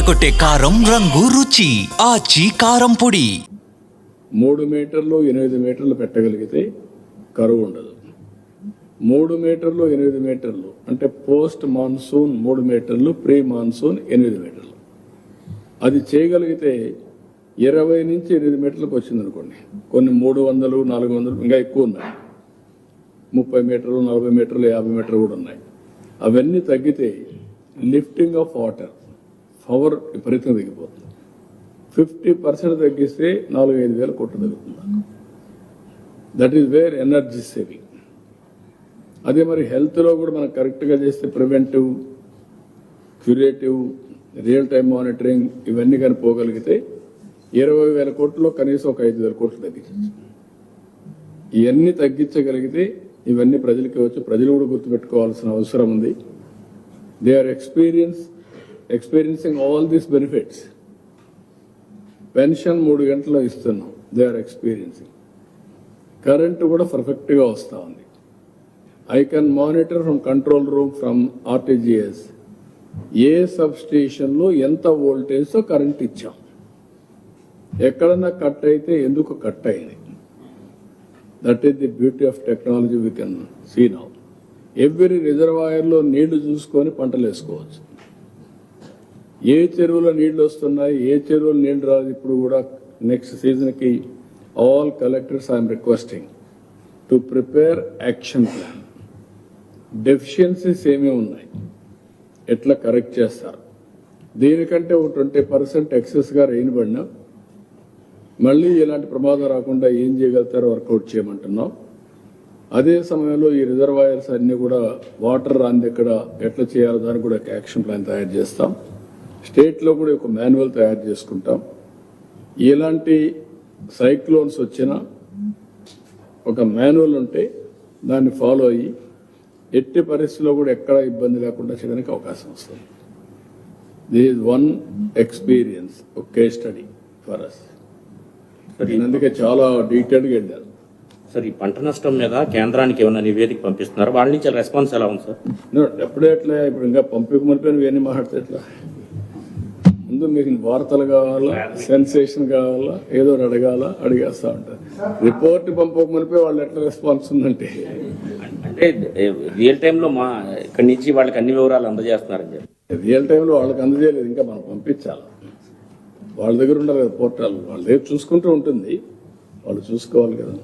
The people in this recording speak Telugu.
అదరగొట్టే కారం రంగు రుచి ఆచి కారం పొడి. మూడు మీటర్లు ఎనిమిది మీటర్లు పెట్టగలిగితే కరువు ఉండదు. మూడు మీటర్లు ఎనిమిది మీటర్లు అంటే పోస్ట్ మాన్సూన్ మూడు మీటర్లు ప్రీ మాన్సూన్ ఎనిమిది మీటర్లు. అది చేయగలిగితే ఇరవై నుంచి ఎనిమిది మీటర్లకు వచ్చింది అనుకోండి. కొన్ని మూడు వందలు నాలుగు వందలు ఇంకా ఎక్కువ ఉన్నాయి. ముప్పై మీటర్లు నలభై మీటర్లు యాభై మీటర్లు కూడా ఉన్నాయి. అవన్నీ తగ్గితే లిఫ్టింగ్ ఆఫ్ వాటర్ పవర్ విపరీతంగా తగ్గిపోతుంది. ఫిఫ్టీ పర్సెంట్ తగ్గిస్తే నాలుగు ఐదు వేల కోట్లు తగ్గుతుంది. That is where energy saving అదే మరి హెల్త్లో కూడా మనం కరెక్ట్గా చేస్తే preventive curative real time monitoring ఇవన్నీ కానీ పోగలిగితే ఇరవై వేల కోట్లలో కనీసం ఒక ఐదు వేల కోట్లు తగ్గించచ్చు. ఇవన్నీ తగ్గించగలిగితే ఇవన్నీ ప్రజలకి వచ్చి. ప్రజలు కూడా గుర్తుపెట్టుకోవాల్సిన అవసరం ఉంది. They are experience experiencing all these benefits pension మూడు గంటలు ఇస్తున్నాం. దే ఆర్ ఎక్స్పీరియన్సింగ్ కరెంటు కూడా పర్ఫెక్ట్గా వస్తూ ఉంది. I can monitor from control room from RTGS ఏ సబ్ స్టేషన్లో ఎంత వోల్టేజ్తో కరెంట్ ఇచ్చాం? ఎక్కడన్నా కట్ అయితే ఎందుకు కట్ అయింది? That is the beauty of technology we can see now every రిజర్వాయర్లో నీళ్ళు చూసుకొని పంటలు వేసుకోవచ్చు. ఏ చెరువులో నీళ్ళు వస్తున్నాయి ఏ చెరువులో నీళ్ళు రాదు ఇప్పుడు కూడా నెక్స్ట్ సీజన్కి all collectors I'm requesting to prepare action plan deficiencies ఏమేమి ఉన్నాయి? ఎట్లా కరెక్ట్ చేస్తారు? దీనికంటే ఒక ట్వంటీ పర్సెంట్ ఎక్సెస్గా రేయనబడినా మళ్ళీ ఇలాంటి ప్రమాదం రాకుండా ఏం చేయగలుగుతారో వర్కౌట్ చేయమంటున్నాం. అదే సమయంలో ఈ రిజర్వాయర్స్ అన్నీ కూడా వాటర్ రాంది ఎక్కడ ఎట్లా చేయాలో దానికి కూడా ఒక యాక్షన్ ప్లాన్ తయారు చేస్తాం. స్టేట్లో కూడా ఒక మాన్యువల్ తయారు చేసుకుంటాం. ఎలాంటి సైక్లోన్స్ వచ్చినా ఒక మాన్యువల్ ఉంటే దాన్ని ఫాలో అయ్యి ఎట్టి పరిస్థితుల్లో కూడా ఎక్కడ ఇబ్బంది లేకుండా చేయడానికి అవకాశం వస్తుంది. దిస్ ఈజ్ వన్ ఎక్స్పీరియన్స్ ఒక కేస్ స్టడీ ఫర్ అస్ అందుకే చాలా డీటెయిల్గా వెళ్ళారు సార్ ఈ పంట నష్టం మీద కేంద్రానికి ఏమైనా నివేదిక పంపిస్తున్నారు? వాళ్ళ నుంచి రెస్పాన్స్ ఎలా ఉంది సార్ ఎప్పుడే ఎట్లా ఇప్పుడు ఇంకా పంపిక మనిపోయిన ఇవన్నీ మాట్లాడితే ఎట్లా? ముందు మీకు వార్తలు కావాలా? సెన్సేషన్ కావాలా? ఏదో అడగాల? అడిగేస్తా ఉంటారు. రిపోర్ట్ పంపక మనిపోయి వాళ్ళు ఎట్లా రెస్పాన్స్ ఉందంటే. అంటే రియల్ టైంలో మా ఇక్కడి నుంచి వాళ్ళకి అన్ని వివరాలు అందజేస్తున్నారని చెప్పి. రియల్ టైంలో వాళ్ళకి అందజేయలేదు. ఇంకా మనం పంపించాలి? వాళ్ళ దగ్గర ఉండాలి కదా పోర్టల్. వాళ్ళ దగ్గర చూసుకుంటూ ఉంటుంది. వాళ్ళు చూసుకోవాలి కదా.